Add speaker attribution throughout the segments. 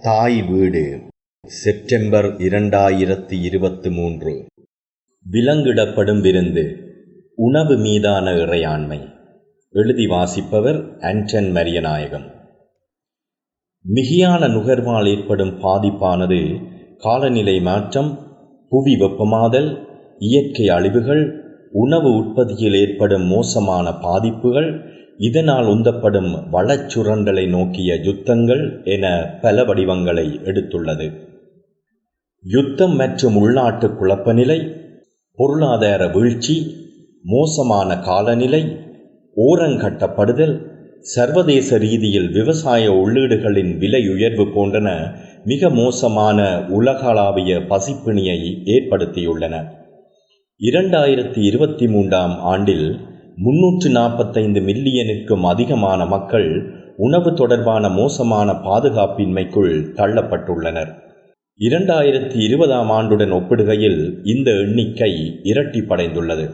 Speaker 1: தாய் வீடு. செப்டம்பர் இரண்டாயிரத்தி இருபத்து மூன்று. விலங்கிடப்படும் விருந்து. உணவு மீதான இறையாண்மை. எழுதி வாசிப்பவர் ஆண்டன் மரியநாயகம். மிகையான நுகர்வால் ஏற்படும் பாதிப்பானது காலநிலை மாற்றம் புவி வெப்பமாதல் இயற்கை அழிவுகள் உணவு உற்பத்தியில் ஏற்படும் மோசமான பாதிப்புகள் இதனால் உந்தப்படும் வளச்சுரண்டலை நோக்கிய யுத்தங்கள் என பல வடிவங்களை எடுத்துள்ளது. யுத்தம் மற்றும் உள்நாட்டு குழப்பநிலை பொருளாதார வீழ்ச்சி மோசமான காலநிலை ஓரங்கட்டப்படுதல் சர்வதேச ரீதியில் விவசாய உள்ளீடுகளின் விலை உயர்வு போன்றன மிக மோசமான உலகளாவிய பசிப்பிணியை ஏற்படுத்தியுள்ளன. இரண்டாயிரத்தி இருபத்தி மூன்றாம் ஆண்டில் முன்னூற்று நாற்பத்தைந்து மில்லியனுக்கும் அதிகமான மக்கள் உணவு தொடர்பான மோசமான பாதுகாப்பின்மைக்குள் தள்ளப்பட்டுள்ளனர். இரண்டாயிரத்தி இருபதாம் ஆண்டுடன் ஒப்பிடுகையில் இந்த எண்ணிக்கை இரட்டிப்படைந்துள்ளது.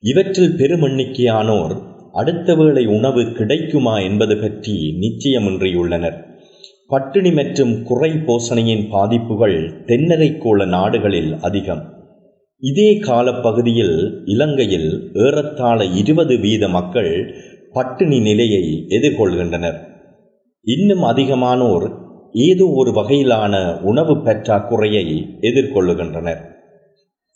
Speaker 1: இவற்றில் பெரும் எண்ணிக்கையானோர் அடுத்த வேளை உணவு கிடைக்குமா என்பது பற்றி நிச்சயமின்றியுள்ளனர். பட்டினி மற்றும் குறை போசணையின் பாதிப்புகள் தென்னரைக்கோள நாடுகளில் அதிகம். இதே காலப்பகுதியில் இலங்கையில் ஏறத்தாழ இருபது வீத மக்கள் பட்டினி நிலையை எதிர்கொள்கின்றனர். இன்னும் அதிகமானோர் ஏதோ ஒரு வகையிலான உணவு பற்றாக்குறையை எதிர்கொள்ளுகின்றனர்.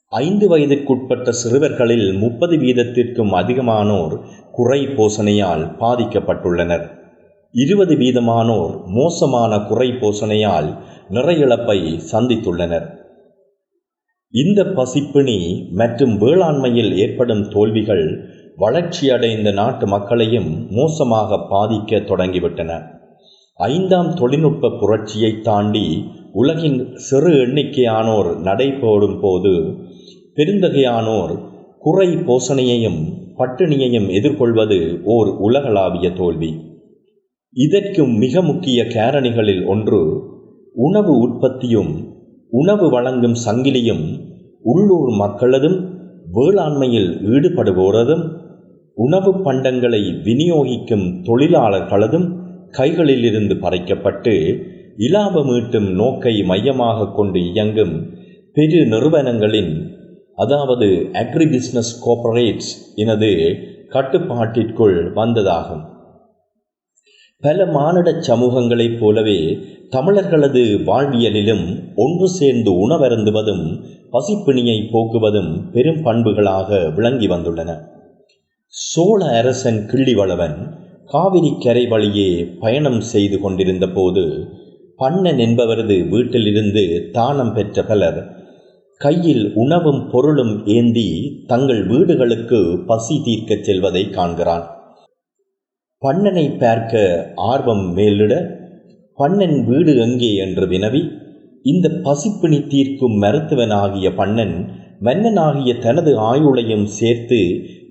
Speaker 1: ஐந்து வயதிற்குட்பட்ட சிறுவர்களில் முப்பது வீதத்திற்கும் அதிகமானோர் குறை போசணையால் பாதிக்கப்பட்டுள்ளனர். இருபது வீதமானோர் மோசமான குறை போசணையால் நிறையிழப்பை சந்தித்துள்ளனர். இந்த பசிப்பிணி மற்றும் வேளாண்மையில் ஏற்படும் தோல்விகள் வளர்ச்சியடைந்த நாட்டு மக்களையும் மோசமாக பாதிக்க தொடங்கிவிட்டன. ஐந்தாம் தொழில்நுட்ப புரட்சியை தாண்டி உலகின் சிறு எண்ணிக்கையானோர் நடைபோடும் போது பெருந்தகையானோர் குறை போசணையையும் பட்டினியையும் எதிர்கொள்வது ஓர் உலகளாவிய தோல்வி. இதற்கும் மிக முக்கிய காரணிகளில் ஒன்று உணவு உற்பத்தியும் உணவு வழங்கும் சங்கிலியும் உள்ளூர் மக்களதும் வேளாண்மையில் ஈடுபடுவோரதும் உணவு பண்டங்களை விநியோகிக்கும் தொழிலாளர்களதும் கைகளிலிருந்து பறைக்கப்பட்டு இலாபமீட்டும் நோக்கை மையமாக கொண்டு இயங்கும் பெரு நிறுவனங்களின் அதாவது அக்ரி பிஸ்னஸ் கோப்பரேட்ஸ் எனது கட்டுப்பாட்டிற்குள் வந்ததாகும். பல மானிட சமூகங்களைப் போலவே தமிழர்களது வாழ்வியலிலும் ஒன்று சேர்ந்து உணவருந்துவதும் பசிப்பிணியை போக்குவதும் பெரும் பண்புகளாக விளங்கி வந்துள்ளன. சோழ அரசன் கிள்ளிவளவன் காவிரி கரை வழியே பயணம் செய்து கொண்டிருந்த போது பண்ணன் என்பவரது வீட்டிலிருந்து தானம் பெற்ற பலர் கையில் உணவும் பொருளும் ஏந்தி தங்கள் வீடுகளுக்கு பசி தீர்க்கச் செல்வதை காண்கிறான். பண்ணனை பார்க்க ஆர்வம் மேலிட பண்ணன் வீடு எங்கே என்று வினவி இந்த பசிப்பிணி தீர்க்கும் மருத்துவனாகிய பண்ணன் மன்னனாகிய தனது ஆயுளையும் சேர்த்து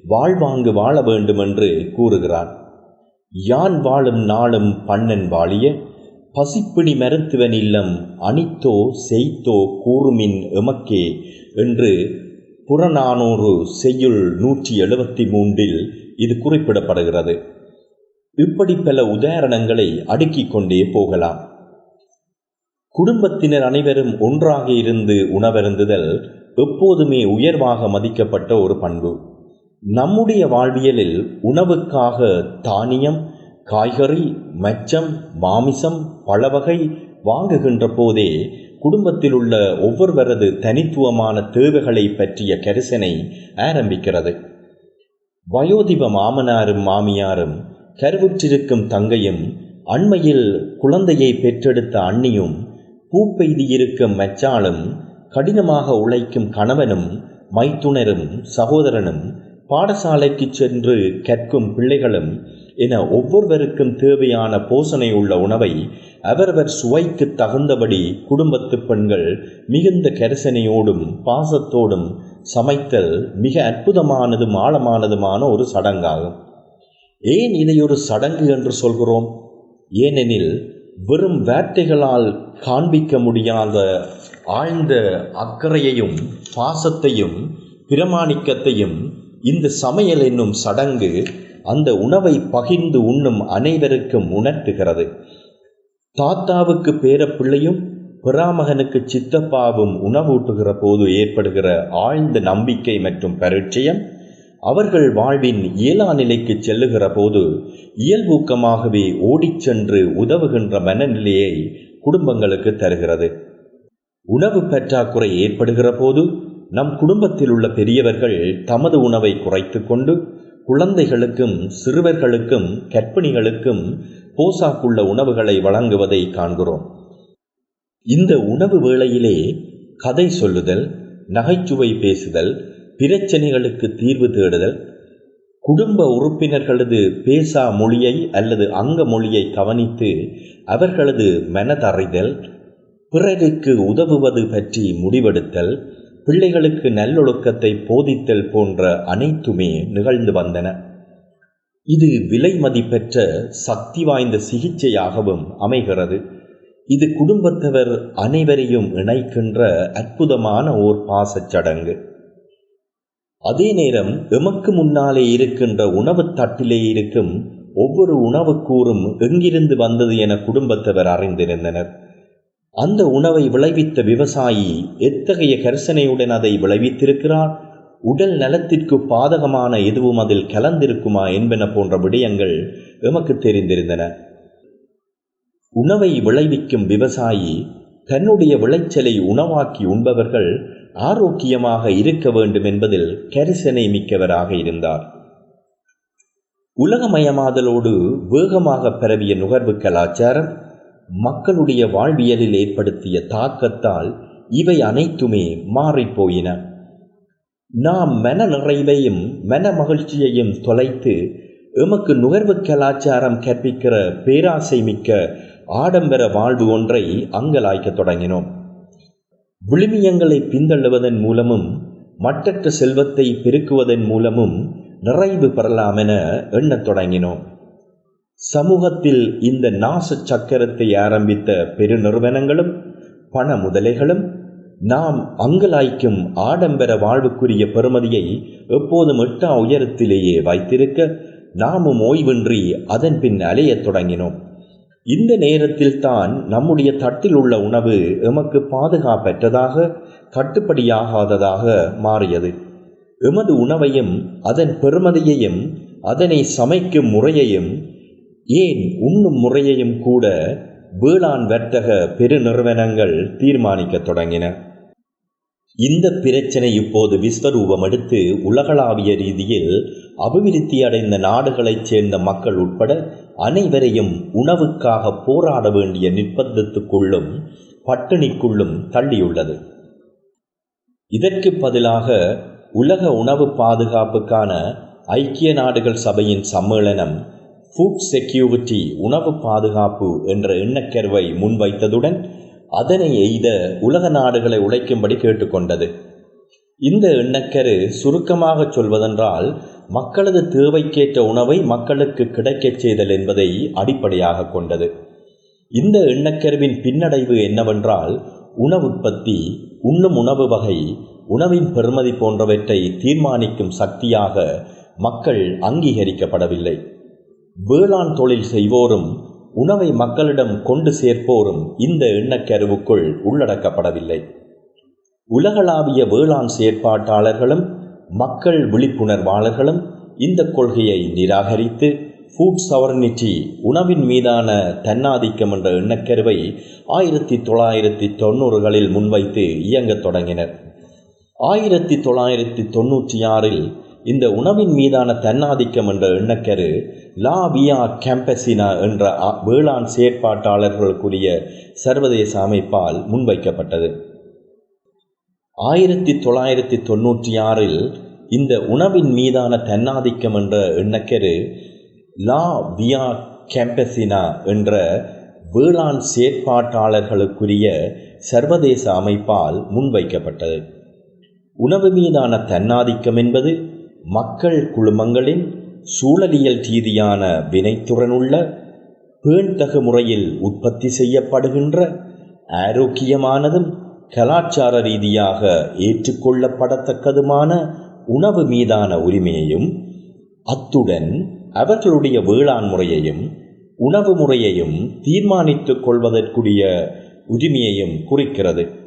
Speaker 1: வாழ்வாங்கு வாழ வேண்டுமென்று கூறுகிறான். யான் வாழும் நாளும் பண்ணன் வாழிய பசிப்பிடி மருத்துவன் இல்லம் அனித்தோ செய்தோ கூறுமின் எமக்கே என்று புறநானூறு செய்யுள் நூற்றி எழுபத்தி மூன்றில் இது குறிப்பிடப்படுகிறது. இப்படி பல உதாரணங்களை அடுக்கிக் கொண்டே போகலாம். குடும்பத்தினர் அனைவரும் ஒன்றாக இருந்து உணவருந்துதல் எப்போதுமே உயர்வாக மதிக்கப்பட்ட ஒரு பண்பு. நம்முடைய வாழ்வியலில் உணவுக்காக தானியம் காய்கறி மச்சம் மாமிசம் பழவகை வாங்குகின்ற போதே குடும்பத்தில் உள்ள ஒவ்வொருவரது தனித்துவமான தேவைகளை பற்றிய கரிசனை ஆரம்பிக்கிறது. வயோதிப மாமனாரும் மாமியாரும் கருவுற்றிருக்கும் தங்கையும் அண்மையில் குழந்தையை பெற்றெடுத்த அண்ணியும் பூப்பெய்தியிருக்கும் மச்சாளும் கடினமாக உழைக்கும் கணவனும் மைத்துனரும் சகோதரனும் பாடசாலைக்கு சென்று கற்கும் பிள்ளைகளும் என ஒவ்வொருவருக்கும் தேவையான போசனை உள்ள உணவை அவரவர் சுவைக்கு தகுந்தபடி குடும்பத்து பெண்கள் மிகுந்த கரிசனையோடும் பாசத்தோடும் சமைத்தல் மிக அற்புதமானதும் ஆழமானதுமான ஒரு சடங்காகும். ஏன் இதை ஒரு சடங்கு என்று சொல்கிறோம்? ஏனெனில் வெறும் வார்த்தைகளால் காண்பிக்க முடியாத ஆழ்ந்த அக்கறையையும் பாசத்தையும் பிரமாணிக்கத்தையும் இந்த சமையல் என்னும் சடங்கு அந்த உணவை பகிர்ந்து உண்ணும் அனைவருக்கும் உணர்த்துகிறது. தாத்தாவுக்கு பேரப்பிள்ளையும் பிராமகனுக்கு சித்தப்பாவும் உணவூட்டுகிற போது ஏற்படுகிற ஆழ்ந்த நம்பிக்கை மற்றும் பரிச்சயம் அவர்கள் வாழ்வின் இயலா நிலைக்கு செல்லுகிற போது இயல்பூக்கமாகவே ஓடிச் சென்று உதவுகின்ற மனநிலையை குடும்பங்களுக்கு தருகிறது. உணவு பற்றாக்குறை ஏற்படுகிற போது நம் குடும்பத்தில் உள்ள பெரியவர்கள் தமது உணவை குறைத்து கொண்டு குழந்தைகளுக்கும் சிறுவர்களுக்கும் கற்பிணிகளுக்கும் போசாக்குள்ள உணவுகளை வழங்குவதை காண்கிறோம். இந்த உணவு வேளையிலே கதை சொல்லுதல் நகைச்சுவை பேசுதல் பிரச்சனைகளுக்கு தீர்வு தேடுதல் குடும்ப உறுப்பினர்களது பேசா மொழியை அல்லது அங்க மொழியை கவனித்து அவர்களது மனதறிதல் பிறருக்கு உதவுவது பற்றி முடிவெடுத்தல் பிள்ளைகளுக்கு நல்லொழுக்கத்தை போதித்தல் போன்ற அனைத்துமே நிகழ்ந்து வந்தன. இது விலை மதிப்பெற்ற சக்தி வாய்ந்த சிகிச்சையாகவும் அமைகிறது. இது குடும்பத்தவர் அனைவரையும் இணைக்கின்ற அற்புதமான ஓர் பாசச் சடங்கு. அதே நேரம் எமக்கு முன்னாலே இருக்கின்ற உணவு தட்டிலே இருக்கும் ஒவ்வொரு உணவுக்கூறும் எங்கிருந்து வந்தது என குடும்பத்தவர் அறிந்திருந்தனர். அந்த உணவை விளைவித்த விவசாயி எத்தகைய கரிசனையுடன் அதை விளைவித்திருக்கிறார்? உடல் நலத்திற்கு பாதகமான எதுவும் அதில் கலந்திருக்குமா என்பன போன்ற விடயங்கள் எமக்கு தெரிந்திருந்தன. உணவை விளைவிக்கும் விவசாயி தன்னுடைய விளைச்சலை உணவாக்கி உண்பவர்கள் ஆரோக்கியமாக இருக்க வேண்டும் என்பதில் கரிசனை மிக்கவராக இருந்தார். உலகமயமாதலோடு வேகமாக பரவிய நுகர்வு கலாச்சாரம் மக்களுடைய வாழ்வியலில் ஏற்படுத்திய தாக்கத்தால் இவை அனைத்துமே மாறிப்போயின நாம் மன நிறைவையும் மன மகிழ்ச்சியையும் தொலைத்து எமக்கு நுகர்வு கலாச்சாரம் கற்பிக்கிற பேராசை மிக்க ஆடம்பர வாழ்வு ஒன்றை அங்கலாய்க்கத் தொடங்கினோம். விழுமியங்களை பிந்தள்ளுவதன் மூலமும் மற்றற்ற செல்வத்தை பெருக்குவதன் மூலமும் நிறைவு பெறலாம் என எண்ணத் தொடங்கினோம். சமூகத்தில் இந்த நாச சக்கரத்தை ஆரம்பித்த பெருநிறுவனங்களும் பண முதலைகளும் நாம் அங்கலாய்க்கும் ஆடம்பர வாழ்வுக்குரிய பெருமதியை எப்போதும் எட்டா உயரத்திலேயே வைத்திருக்க நாமும் ஓய்வின்றி அதன் பின் அலையத் தொடங்கினோம். இந்த நேரத்தில் தான் நம்முடைய தட்டில் உள்ள உணவு எமக்கு பாதுகாப்பற்றதாக கட்டுப்படியாகாததாக மாறியது. எமது உணவையும் அதன் பெருமதியையும் அதனை சமைக்கும் முறையையும் ஏன் உண்ணும் முறையையும் கூட வேளாண் வர்த்தக பெருநிறுவனங்கள் தீர்மானிக்கத் தொடங்கின. இந்த பிரச்சனை இப்போது விஸ்வரூபம் எடுத்து உலகளாவிய ரீதியில் அபிவிருத்தி அடைந்த நாடுகளைச் சேர்ந்த மக்கள் உட்பட அனைவரையும் உணவுக்காக போராட வேண்டிய நிர்பந்தத்துக்குள்ளும் பட்டினிக்குள்ளும் தள்ளியுள்ளது. இதற்கு பதிலாக உலக உணவு பாதுகாப்புக்கான ஐக்கிய நாடுகள் சபையின் சம்மேளனம் ஃபுட் செக்யூரிட்டி உணவு பாதுகாப்பு என்ற எண்ணக்கருவை முன்வைத்ததுடன் அதனை எய்த உலக நாடுகளை உழைக்கும்படி கேட்டுக்கொண்டது. இந்த எண்ணக்கரு சுருக்கமாக சொல்வதென்றால் மக்களது தேவைக்கேற்ற உணவை மக்களுக்கு கிடைக்கச் செய்தல் என்பதை அடிப்படையாக கொண்டது. இந்த எண்ணக்கருவின் பின்னடைவு என்னவென்றால் உணவுற்பத்தி உண்ணும் உணவு வகை உணவின் பெருமதி போன்றவற்றை தீர்மானிக்கும் சக்தியாக மக்கள் அங்கீகரிக்கப்படவில்லை. வேளாண் தொழில் செய்வோரும் உணவை மக்களிடம் கொண்டு சேர்ப்போரும் இந்த எண்ணக்கருவுக்குள் உள்ளடக்கப்படவில்லை. உலகளாவிய வேளாண் செயற்பாட்டாளர்களும் மக்கள் விழிப்புணர்வாளர்களும் இந்த கொள்கையை நிராகரித்து ஃபுட் சவரனிட்டி உணவின் மீதான தன்னாதிக்கம் என்ற எண்ணக்கருவை ஆயிரத்தி தொள்ளாயிரத்தி தொண்ணூறுகளில் முன்வைத்து இயங்கத் தொடங்கினர். ஆயிரத்தி தொள்ளாயிரத்தி தொண்ணூற்றி ஆறில் இந்த உணவின் மீதான தன்னாதிக்கம் என்ற எண்ணக்கரு லாவியா கேம்பசினா என்ற வேளாண் செயற்பாட்டாளர்களுக்குரிய சர்வதேச அமைப்பால் முன்வைக்கப்பட்டது. ஆயிரத்தி தொள்ளாயிரத்தி தொண்ணூற்றி ஆறில் இந்த உணவின் மீதான தன்னாதிக்கம் என்ற எண்ணக்கரு லா வியா கேம்பசினா என்ற வேளாண் செயற்பாட்டாளர்களுக்குரிய சர்வதேச அமைப்பால் முன்வைக்கப்பட்டது. உணவு மீதான தன்னாதிக்கம் என்பது மக்கள் குழுமங்களின் சூழலியல் ரீதியான வினைத்துறனுள்ள பேண்தகு முறையில் உற்பத்தி செய்யப்படுகின்ற ஆரோக்கியமானதும் கலாச்சார ரீதியாக ஏற்றுக்கொள்ளப்படத்தக்கதுமான உணவு மீதான உரிமையையும் அத்துடன் அவர்களுடைய வேளாண் முறையையும் உணவு முறையையும் தீர்மானித்துக் கொள்வதற்குரிய உரிமையையும் குறிக்கிறது.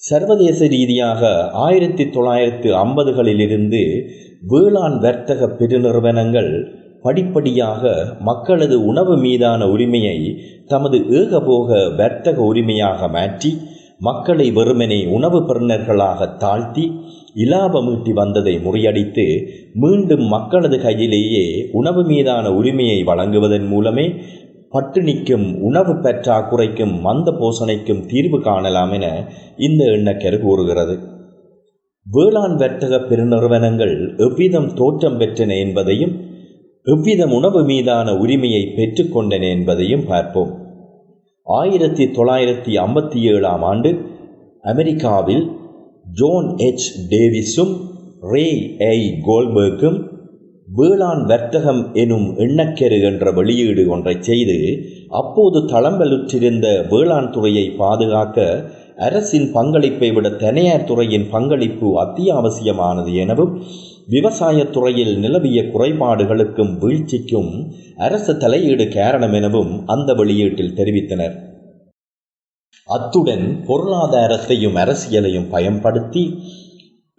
Speaker 1: சர்வதேச ரீதியாக ஆயிரத்தி தொள்ளாயிரத்து ஐம்பதுகளிலிருந்து வேளாண் வர்த்தக பெருநிறுவனங்கள் படிப்படியாக மக்களது உணவு மீதான உரிமையை தமது ஏகபோக வர்த்தக உரிமையாக மாற்றி மக்களை வெறுமனே உணவு பெறுநர்களாக தாழ்த்தி இலாபமீட்டி வந்ததை முறியடித்து மீண்டும் மக்களது கையிலேயே உணவு மீதான உரிமையை வழங்குவதன் மூலமே பட்டினிக்கும் உணவு பற்றாக்குறைக்கும் மந்த போசணைக்கும் தீர்வு காணலாம் என இந்த எண்ணக்கரு கூறுகிறது. வேளாண் வர்த்தக பெருநிறுவனங்கள் எவ்விதம் தோற்றம் பெற்றன என்பதையும் எவ்விதம் உணவு மீதான உரிமையை பெற்றுக்கொண்டன என்பதையும் பார்ப்போம். ஆயிரத்தி தொள்ளாயிரத்தி ஐம்பத்தி ஏழாம் ஆண்டு அமெரிக்காவில் ஜோன் எச் டேவிஸும் ரே ஐ கோல்பர்க்கும் வேளாண் வர்த்தகம் எனும் எண்ணக்கெரு என்ற வெளியீடு ஒன்றை செய்து அப்போது தளம்பலுற்றிருந்த வேளாண் துறையை பாதுகாக்க அரசின் பங்களிப்பை விட தனியார் துறையின் பங்களிப்பு அத்தியாவசியமானது எனவும் விவசாயத் துறையில் நிலவிய குறைபாடுகளுக்கும் வீழ்ச்சிக்கும் அரசு தலையீடு காரணம் எனவும் அந்த வெளியீட்டில் தெரிவித்தனர். அத்துடன் பொருளாதாரத்தையும் அரசியலையும் பயன்படுத்தி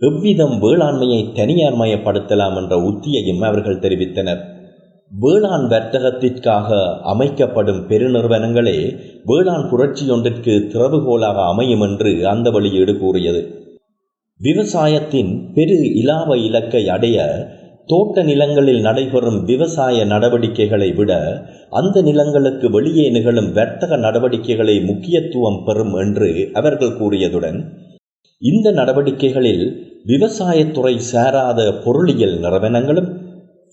Speaker 1: எவ்விதம் வேளாண்மையை தனியார் மயப்படுத்தலாம் என்ற உத்தியையும் அவர்கள் தெரிவித்தனர். வேளாண் வர்த்தகத்திற்காக அமைக்கப்படும் பெருநிறுவனங்களே வேளாண் புரட்சியொன்றிற்கு திறவுகோலாக அமையும் என்று அந்த வெளியீடு கூறியது. விவசாயத்தின் பெரு இலாப இலக்கை அடைய தோட்ட நிலங்களில் நடைபெறும் விவசாய நடவடிக்கைகளை விட அந்த நிலங்களுக்கு வெளியே நிகழும் வர்த்தக நடவடிக்கைகளை முக்கியத்துவம் பெறும் என்று அவர்கள் கூறியதுடன் இந்த நடவடிக்கைகளில் விவசாயத்துறை சாராத பொருளியல் நிறுவனங்களும்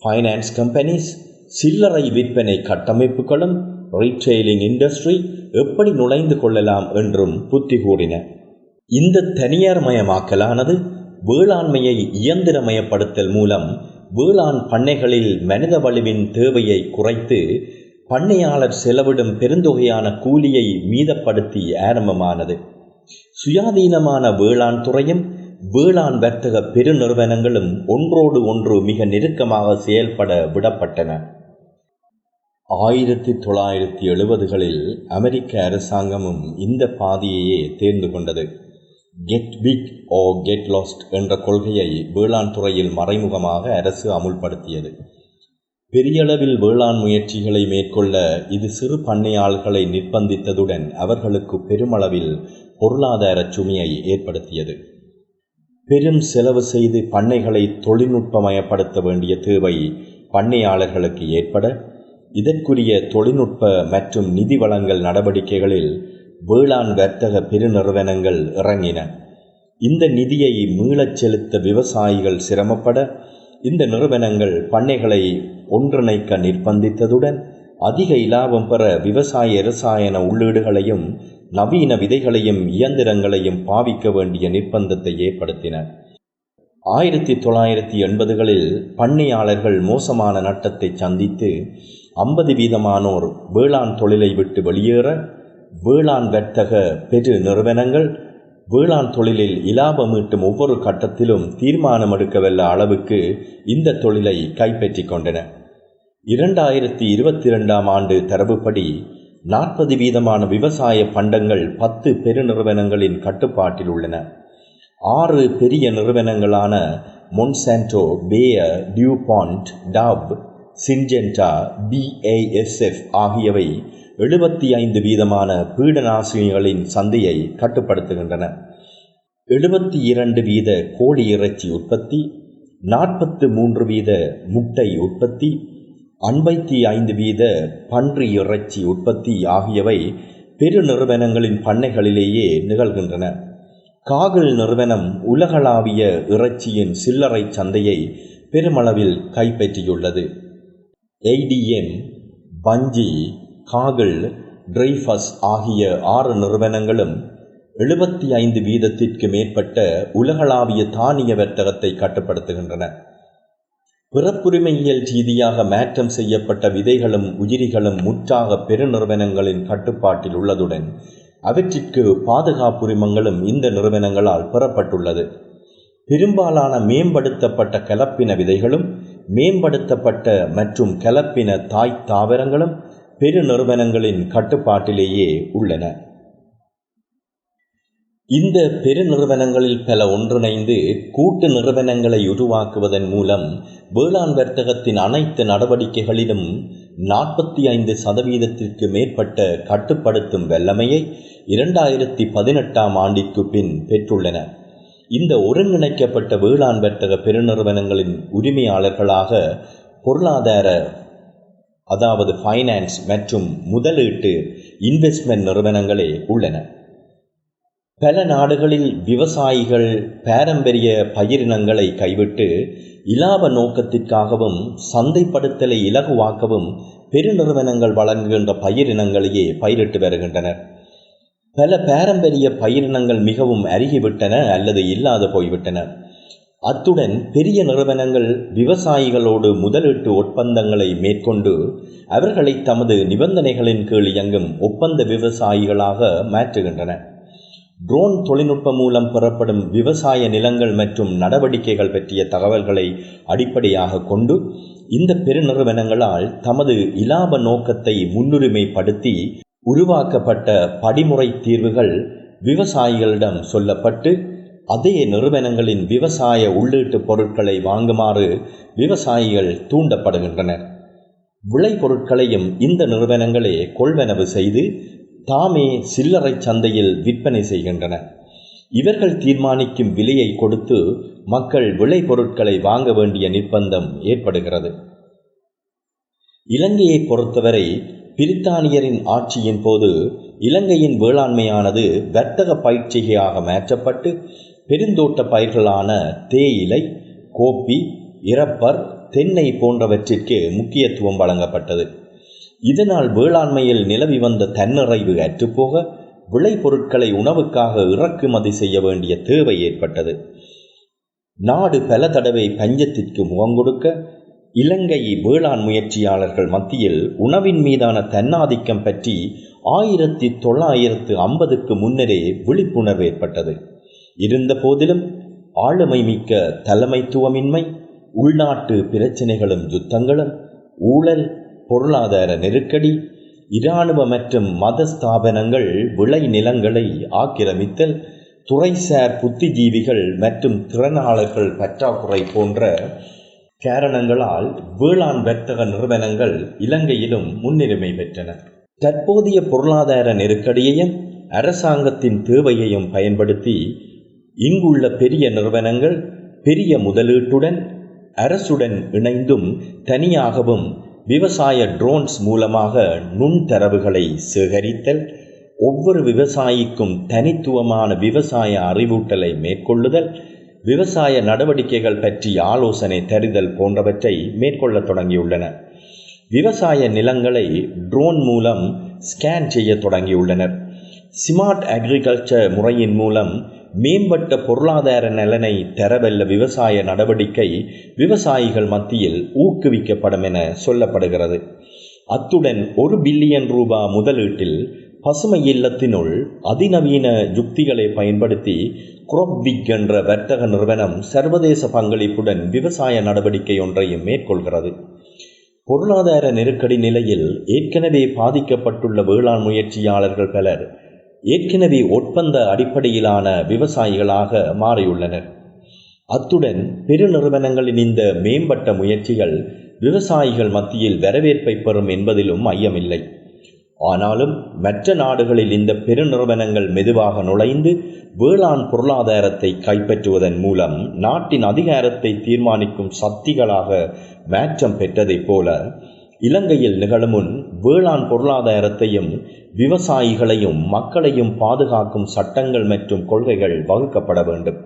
Speaker 1: ஃபைனான்ஸ் கம்பெனிஸ் சில்லறை விற்பனை கட்டமைப்புகளும் ரீட்ரெயிலிங் இண்டஸ்ட்ரி எப்படி நுழைந்து கொள்ளலாம் என்றும் புத்தி கூறின. இந்த தனியார் மயமாக்கலானது வேளாண்மையை இயந்திரமயப்படுத்தல் மூலம் வேளாண் பண்ணைகளில் மனித வலுவின் தேவையை குறைத்து பண்ணையாளர் செலவிடும் பெருந்தொகையான கூலியை மீதப்படுத்தி ஆரம்பமானது. சுயாதீனமான வேளாண் துறையும் வேளாண் வர்த்தக பெருநிறுவனங்களும் ஒன்றோடு ஒன்று மிக நெருக்கமாக செயல்பட விடப்பட்டன. ஆயிரத்தி தொள்ளாயிரத்தி எழுபதுகளில் அமெரிக்க அரசாங்கமும் இந்த பாதையையே தேர்ந்து கொண்டது. Get big or get lost என்ற கொள்கையை வேளாண் துறையில் மறைமுகமாக அரசு அமுல்படுத்தியது. பெரியளவில் வேளாண் முயற்சிகளை மேற்கொள்ள இது சிறு பண்ணையாளர்களை நிர்பந்தித்ததுடன் அவர்களுக்கு பெருமளவில் பொருளாதார சுமையை ஏற்படுத்தியது. பெரும் செலவு செய்து பண்ணைகளை தொழில்நுட்பமயப்படுத்த வேண்டிய தேவை பண்ணையாளர்களுக்கு ஏற்பட இதற்குரிய தொழில்நுட்ப மற்றும் நிதி வழங்கல் நடவடிக்கைகளில் வேளாண் வர்த்தக பெருநிறுவனங்கள் இறங்கின. இந்த நிதியை மீளச் செலுத்த விவசாயிகள் சிரமப்பட இந்த நிறுவனங்கள் பண்ணைகளை ஒன்றிணைக்க நிர்பந்தித்ததுடன் அதிக இலாபம் பெற விவசாய இரசாயன உள்ளீடுகளையும் நவீன விதைகளையும் இயந்திரங்களையும் பாவிக்க வேண்டிய நிர்பந்தத்தை ஏற்படுத்தின ஆயிரத்தி தொள்ளாயிரத்தி எண்பதுகளில் பண்ணையாளர்கள் மோசமான நட்டத்தை சந்தித்து ஐம்பது வீதமானோர் வேளாண் தொழிலை விட்டு வெளியேற வேளாண் வர்த்தக பெரு நிறுவனங்கள் வேளாண் தொழிலில் இலாபம் ஈட்டும் ஒவ்வொரு கட்டத்திலும் தீர்மானம் எடுக்கவல்ல அளவுக்கு இந்த தொழிலை கைப்பற்றி கொண்டன. இரண்டாயிரத்தி இருபத்தி ரெண்டாம் ஆண்டு தரவுப்படி நாற்பது வீதமான விவசாய பண்டங்கள் பத்து பெருநிறுவனங்களின் கட்டுப்பாட்டில் உள்ளன. ஆறு பெரிய நிறுவனங்களான மொன்சான்டோ பேயர் டியூபாண்ட் டாப் சின்ஜென்டா பிஏஎஸ்எஃப் ஆகியவை எழுபத்தி ஐந்து வீதமான பீடநாசினிகளின் சந்தையை கட்டுப்படுத்துகின்றன. எழுபத்தி இரண்டு வீத கோழி இறைச்சி உற்பத்தி நாற்பத்து மூன்று வீத முட்டை உற்பத்தி ஐம்பத்தி ஐந்து வீத பன்றி இறைச்சி உற்பத்தி ஆகியவை பெரு நிறுவனங்களின் பண்ணைகளிலேயே நிகழ்கின்றன. காகில் நிறுவனம் உலகளாவிய இறைச்சியின் சில்லறை சந்தையை பெருமளவில் கைப்பற்றியுள்ளது. எய்டிஎம் பஞ்சி காகில் ட்ரைஃபஸ் ஆகிய ஆறு நிறுவனங்களும் எழுபத்தி ஐந்து வீதத்திற்கு மேற்பட்ட உலகளாவிய தானிய வர்த்தகத்தை கட்டுப்படுத்துகின்றன. பிறப்புரிமையியல் ரீதியாக மாற்றம் செய்யப்பட்ட விதைகளும் உயிரிகளும் முற்றாக பெருநிறுவனங்களின் கட்டுப்பாட்டில் உள்ளதுடன் அவற்றிற்கு பாதுகாப்புரிமங்களும் இந்த நிறுவனங்களால் பெறப்பட்டுள்ளது. பெரும்பாலான மேம்படுத்தப்பட்ட கலப்பின விதைகளும் மேம்படுத்தப்பட்ட மற்றும் கலப்பின தாய் தாவரங்களும் பெருநிறுவனங்களின் கட்டுப்பாட்டிலேயே உள்ளன. இந்த பெருநிறுவனங்களில் பல ஒன்றிணைந்து கூட்டு நிறுவனங்களை உருவாக்குவதன் மூலம் வேளாண் வர்த்தகத்தின் அனைத்து நடவடிக்கைகளிலும் நாற்பத்தி ஐந்து சதவீதத்திற்கு மேற்பட்ட கட்டுப்படுத்தும் வல்லமையை இரண்டாயிரத்தி பதினெட்டாம் ஆண்டிற்கு பின் பெற்றுள்ளன. இந்த ஒருங்கிணைக்கப்பட்ட வேளாண் வர்த்தக பெருநிறுவனங்களின் உரிமையாளர்களாக பொருளாதார அதாவது ஃபைனான்ஸ் மற்றும் முதலீட்டு இன்வெஸ்ட்மெண்ட் நிறுவனங்களே உள்ளன. பல நாடுகளில் விவசாயிகள் பாரம்பரிய பயிரினங்களை கைவிட்டு இலாப நோக்கத்திற்காகவும் சந்தைப்படுத்தலை இலகுவாக்கவும் பெருநிறுவனங்கள் வழங்குகின்ற பயிரினங்களையே பயிரிட்டு வருகின்றனர். பல பாரம்பரிய பயிரினங்கள் மிகவும் அருகிவிட்டன அல்லது இல்லாது போய்விட்டன. அத்துடன் பெரிய நிறுவனங்கள் விவசாயிகளோடு முதலீட்டு ஒப்பந்தங்களை மேற்கொண்டு அவர்களை தமது நிபந்தனைகளின் கீழ் இயங்கும் ஒப்பந்த விவசாயிகளாக மாற்றுகின்றன. ட்ரோன் தொழில்நுட்பம் மூலம் பெறப்படும் விவசாய நிலங்கள் மற்றும் நடவடிக்கைகள் பற்றிய தகவல்களை அடிப்படையாக கொண்டு இந்த பெருநிறுவனங்களால் தமது இலாப நோக்கத்தை முன்னுரிமைப்படுத்தி உருவாக்கப்பட்ட படிமுறை தீர்வுகள் விவசாயிகளிடம் சொல்லப்பட்டு அதே நிறுவனங்களின் விவசாய உள்ளீட்டு பொருட்களை வாங்குமாறு விவசாயிகள் தூண்டப்படுகின்றனர். விளைபொருட்களையும் இந்த நிறுவனங்களே கொள்வனவு செய்து தாமே சில்லறை சந்தையில் விற்பனை செய்கின்றன. இவர்கள் தீர்மானிக்கும் விலையை கொடுத்து மக்கள் விளைபொருட்களை வாங்க வேண்டிய நிர்பந்தம் ஏற்படுகிறது. இலங்கையை பொறுத்தவரை பிரித்தானியரின் ஆட்சியின் போது இலங்கையின் வேளாண்மையானது வர்த்தக பயிற்சிகையாக மாற்றப்பட்டு பெருந்தோட்ட பயிர்களான தேயிலை கோப்பி இறப்பர் தென்னை போன்றவற்றிற்கு முக்கியத்துவம் வழங்கப்பட்டது. இதனால் வேளாண்மையில் நிலவி வந்த தன்னிறைவு அற்றுப்போக விளைபொருட்களை உணவுக்காக இறக்குமதி செய்ய வேண்டிய தேவை ஏற்பட்டது. நாடு பல தடவை பஞ்சத்திற்கு முகம் கொடுக்க இலங்கை வேளாண் முயற்சியாளர்கள் மத்தியில் உணவின் மீதான தன்னாதிக்கம் பற்றி ஆயிரத்தி தொள்ளாயிரத்து ஐம்பதுக்கு முன்னரே விழிப்புணர்வு ஏற்பட்டது. இருந்த போதிலும் ஆளுமை மிக்க தலைமைத்துவமின்மை உள்நாட்டு பிரச்சினைகளும் யுத்தங்களும் ஊழல் பொருளாதார நெருக்கடி இராணுவ மற்றும் மத ஸ்தாபனங்கள் விளை நிலங்களை ஆக்கிரமித்தல் துறைசார் புத்திஜீவிகள் மற்றும் திறனாளர்கள் பற்றாக்குறை போன்ற காரணங்களால் வேளாண் வர்த்தக நிறுவனங்கள் இலங்கையிலும் முன்னுரிமை பெற்றன. தற்போதைய பொருளாதார நெருக்கடியையும் அரசாங்கத்தின் தேவையையும் பயன்படுத்தி இங்குள்ள பெரிய நிறுவனங்கள் பெரிய முதலீட்டுடன் அரசுடன் இணைந்தும் தனியாகவும் விவசாய ட்ரோன்ஸ் மூலமாக நுண்தரவுகளை சேகரித்தல் ஒவ்வொரு விவசாயிக்கும் தனித்துவமான விவசாய அறிவூட்டலை மேற்கொள்ளுதல் விவசாய நடவடிக்கைகள் பற்றி ஆலோசனை தருதல் போன்றவற்றை மேற்கொள்ள தொடங்கியுள்ளன. விவசாய நிலங்களை ட்ரோன் மூலம் ஸ்கேன் செய்ய தொடங்கியுள்ளனர். ஸ்மார்ட் அக்ரிகல்ச்சர் முறையின் மூலம் மேம்பட்ட பொருளாதார நலனை தரவல்ல விவசாய நடவடிக்கை விவசாயிகள் மத்தியில் ஊக்குவிக்கப்படும் என சொல்லப்படுகிறது. அத்துடன் ஒரு பில்லியன் ரூபா முதலீட்டில் பசுமை இல்லத்தினுள் அதிநவீன யுக்திகளை பயன்படுத்தி குரோப்விக் என்ற வர்த்தக நிறுவனம் சர்வதேச பங்களிப்புடன் விவசாய நடவடிக்கை ஒன்றையும் மேற்கொள்கிறது. பொருளாதார நெருக்கடி நிலையில் ஏற்கனவே பாதிக்கப்பட்டுள்ள வேளாண் முயற்சியாளர்கள் பலர் ஏற்கனவே ஒப்பந்த அடிப்படையிலான விவசாயிகளாக மாறியுள்ளனர். அத்துடன் பெருநிறுவனங்களின் இந்த மேம்பட்ட முயற்சிகள் விவசாயிகள் மத்தியில் வரவேற்பை பெறும் என்பதிலும் ஐயமில்லை. ஆனாலும் மற்ற நாடுகளில் இந்த பெருநிறுவனங்கள் மெதுவாக நுழைந்து வேளாண் பொருளாதாரத்தை கைப்பற்றுவதன் மூலம் நாட்டின் அதிகாரத்தை தீர்மானிக்கும் சக்திகளாக மாற்றம் பெற்றதைப் போல இலங்கையில் நிகழும் முன் வேளாண் பொருளாதாரத்தையும் விவசாயிகளையும் மக்களையும் பாதுகாக்கும் சட்டங்கள் மற்றும் கொள்கைகள் வகுக்கப்பட வேண்டும்.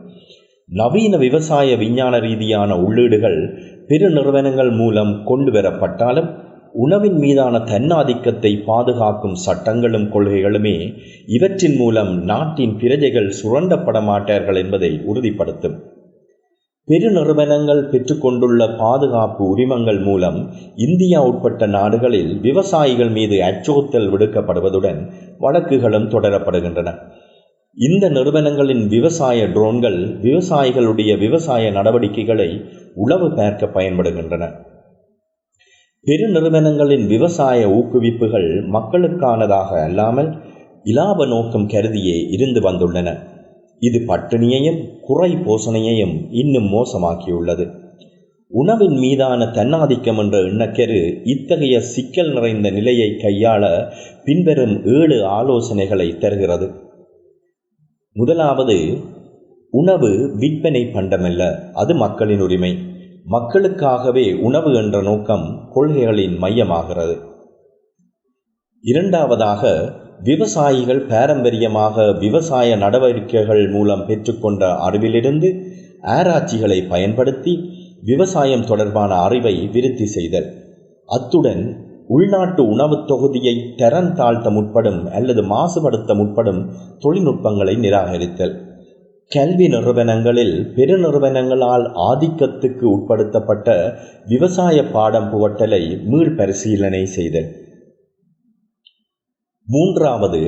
Speaker 1: நவீன விவசாய விஞ்ஞான ரீதியான உள்ளீடுகள் பெருநிறுவனங்கள் மூலம் கொண்டு வரப்பட்டாலும் உணவின் மீதான தன்னாதிக்கத்தை பாதுகாக்கும் சட்டங்களும் கொள்கைகளுமே இவற்றின் மூலம் நாட்டின் பிரஜைகள் சுரண்டப்பட மாட்டார்கள் என்பதை உறுதிப்படுத்தும். பெருநிறுவனங்கள் பெற்றுக்கொண்டுள்ள பாதுகாப்பு உரிமங்கள் மூலம் இந்தியா உட்பட்ட நாடுகளில் விவசாயிகள் மீது அச்சுறுத்தல் விடுக்கப்படுவதுடன் வழக்குகளும் தொடரப்படுகின்றன. இந்த நிறுவனங்களின் விவசாய ட்ரோன்கள் விவசாயிகளுடைய விவசாய நடவடிக்கைகளை உளவு பார்க்க பயன்படுகின்றன. பெருநிறுவனங்களின் விவசாய ஊக்குவிப்புகள் மக்களுக்கானதாக அல்லாமல் இலாப நோக்கம் கருதியே இருந்து வந்துள்ளன. இது பட்டினியையும் குறை போசணையையும் இன்னும் மோசமாக்கியுள்ளது. உணவின் மீதான தன்னாதிக்கம் என்ற எண்ணக்கரு இத்தகைய சிக்கல் நிறைந்த நிலையை கையாள பின்வரும் ஏழு ஆலோசனைகளை தருகிறது. முதலாவது உணவு விற்பனை பண்டமல்ல அது மக்களின் உரிமை. மக்களுக்காகவே உணவு என்ற நோக்கம் கொள்கைகளின் மையமாகிறது. இரண்டாவதாக விவசாயிகள் பாரம்பரியமாக விவசாய நடவடிக்கைகள் மூலம் பெற்றுக்கொண்ட அறிவிலிருந்து ஆராய்ச்சிகளை பயன்படுத்தி விவசாயம் தொடர்பான அறிவை விருத்தி செய்தல். அத்துடன் உள்நாட்டு உணவுத் தொகுதியை தரம் தாழ்த்த முற்படும் அல்லது மாசுபடுத்த முற்படும் தொழில்நுட்பங்களை நிராகரித்தல். கல்வி நிறுவனங்களில் பெருநிறுவனங்களால் ஆதிக்கத்துக்கு உட்படுத்தப்பட்ட விவசாய பாடம் புகட்டலை மீள்பரிசீலனை செய்தல். மூன்றாவது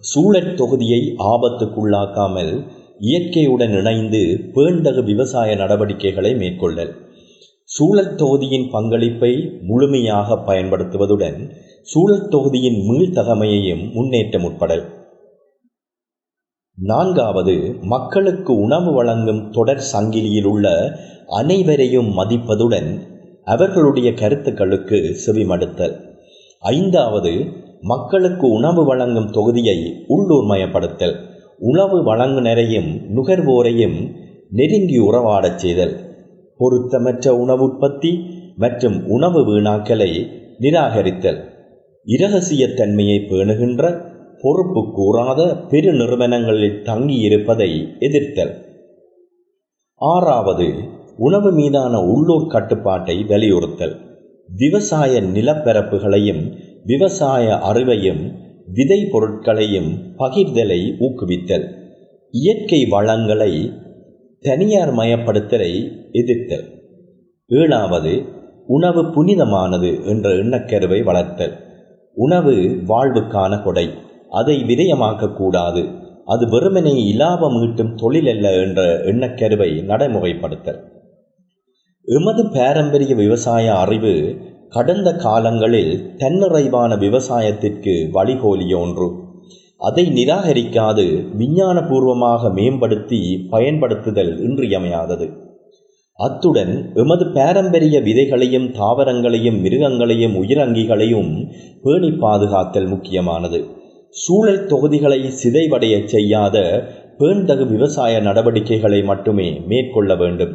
Speaker 1: சூழற் தொகுதியை ஆபத்துக்குள்ளாக்காமல் இயற்கையுடன் இணைந்து பேண்டகு விவசாய நடவடிக்கைகளை மேற்கொள்ளல். சூழல் தொகுதியின் பங்களிப்பை முழுமையாக பயன்படுத்துவதுடன் சூழல் தொகுதியின் மீள்தகமையையும் முன்னேற்ற முற்படல் நான்காவது மக்களுக்கு உணவு வழங்கும் தொடர் சங்கிலியில் உள்ள அனைவரையும் மதிப்பதுடன் அவர்களுடைய கருத்துக்களுக்கு செவிமடுத்தல். ஐந்தாவது மக்களுக்கு உணவு வழங்கும் தொகுதியை உள்ளூர்மயப்படுத்தல் உணவு வழங்குநரையும் நுகர்வோரையும் நெருங்கி உறவாடச் செய்தல் பொருத்தமற்ற உணவு உற்பத்தி மற்றும் உணவு வீணாக்கலை நிராகரித்தல் இரகசியத்தன்மையை பேணுகின்ற பொறுப்பு கூறாத பெருநிறுவனங்களில் தங்கியிருப்பதை எதிர்த்தல். ஆறாவது உணவு மீதான உள்ளூர் கட்டுப்பாட்டை வலியுறுத்தல் விவசாய நிலப்பரப்புகளையும் விவசாய அறிவையும் விதை பொருட்களையும் பகிர்தலை ஊக்குவித்தல். இயற்கை வளங்களை தனியார் மயப்படுத்தலை எதிர்த்தல். ஏழாவது உணவு புனிதமானது என்ற எண்ணக்கருவை வளர்த்தல். உணவு வாழ்வுக்கான கொடை. அதை விரயமாக்கக்கூடாது அது வெறுமனே இலாபம் ஈட்டும் தொழில் அல்ல என்ற எண்ணக்கருவை நடைமுறைப்படுத்தல். எமது பாரம்பரிய விவசாய அறிவு கடந்த காலங்களில் தன்னிறைவான விவசாயத்திற்கு வழிகோலிய ஒன்று. அதை நிராகரிக்காது விஞ்ஞானபூர்வமாக மேம்படுத்தி பயன்படுத்துதல் இன்றியமையாதது. அத்துடன் எமது பாரம்பரிய விதைகளையும் தாவரங்களையும் மிருகங்களையும் உயிரங்கிகளையும் பேணி பாதுகாத்தல் முக்கியமானது. சூழல் தொகுதிகளை சிதைவடைய செய்யாத பேண்தகு விவசாய நடவடிக்கைகளை மட்டுமே மேற்கொள்ள வேண்டும்.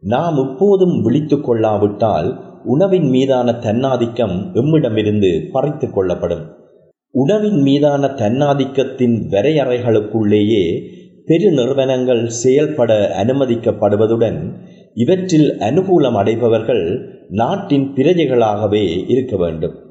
Speaker 1: நாம் இப்போதும் விழித்து கொள்ளாவிட்டால் உணவின் மீதான தன்னாதிக்கம் எம்மிடமிருந்து பறித்து கொள்ளப்படும். உணவின் மீதான தன்னாதிக்கத்தின் வரையறைகளுக்குள்ளேயே பெரு நிறுவனங்கள் செயல்பட அனுமதிக்கப்படுவதுடன் இவற்றில் அனுகூலம் அடைபவர்கள் நாட்டின் பிரஜைகளாகவே இருக்க வேண்டும்.